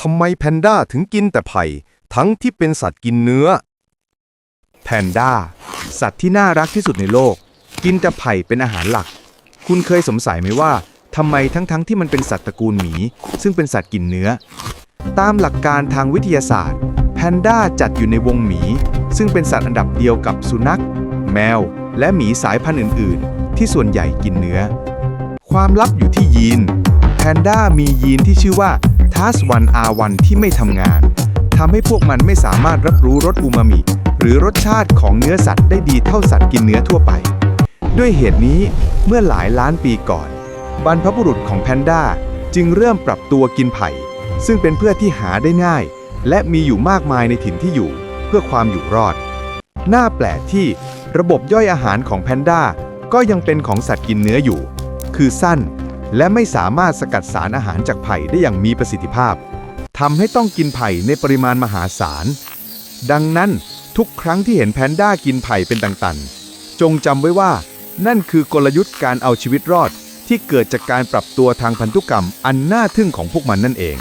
ทำไมแพนด้าถึงกินแต่ไผ่ ทั้งที่เป็นสัตว์กินเนื้อ แพนด้า สัตว์ที่น่ารักที่สุดในโลก กินแต่ไผ่เป็นอาหารหลัก คุณเคยสงสัยไหมว่าทำไมทั้งๆที่มันเป็นสัตว์ตระกูลหมี ซึ่งเป็นสัตว์กินเนื้อ ตามหลักการทางวิทยาศาสตร์ แพนด้าจัดอยู่ในวงหมี ซึ่งเป็นสัตว์อันดับเดียวกับสุนัข แมว และหมีสายพันธุ์อื่น ๆ ที่ส่วนใหญ่กินเนื้อ ความลับอยู่ที่ยีน แพนด้ามียีนที่ชื่อว่า TAS1R1 ที่ไม่ทำงานทำให้พวกมันไม่สามารถรับรู้รสอูมามิ หรือรสชาติของเนื้อสัตว์ได้ดีเท่าสัตว์กินเนื้อทั่วไป ด้วยเหตุนี้เมื่อหลายล้านปีก่อน บรรพบุรุษของแพนด้าจึงเริ่มปรับตัวกินไผ่ ซึ่งเป็นเพื่อที่หาได้ง่าย และมีอยู่มากมายในถิ่นที่อยู่เพื่อความอยู่รอด น่าแปลกที่ระบบย่อยอาหารของแพนด้าก็ยังเป็นของสัตว์กินเนื้ออยู่ คือสั้น และไม่สามารถสกัดสารอาหารจากไผ่ได้อย่างมีประสิทธิภาพทำให้ต้องกินไผ่ในปริมาณมหาศาล ดังนั้นทุกครั้งที่เห็นแพนด้ากินไผ่เป็นตันๆ จงจำไว้ว่า นั่นคือกลยุทธ์การเอาชีวิตรอดที่เกิดจากการปรับตัวทางพันธุกรรมอันน่าทึ่งของพวกมันนั่นเอง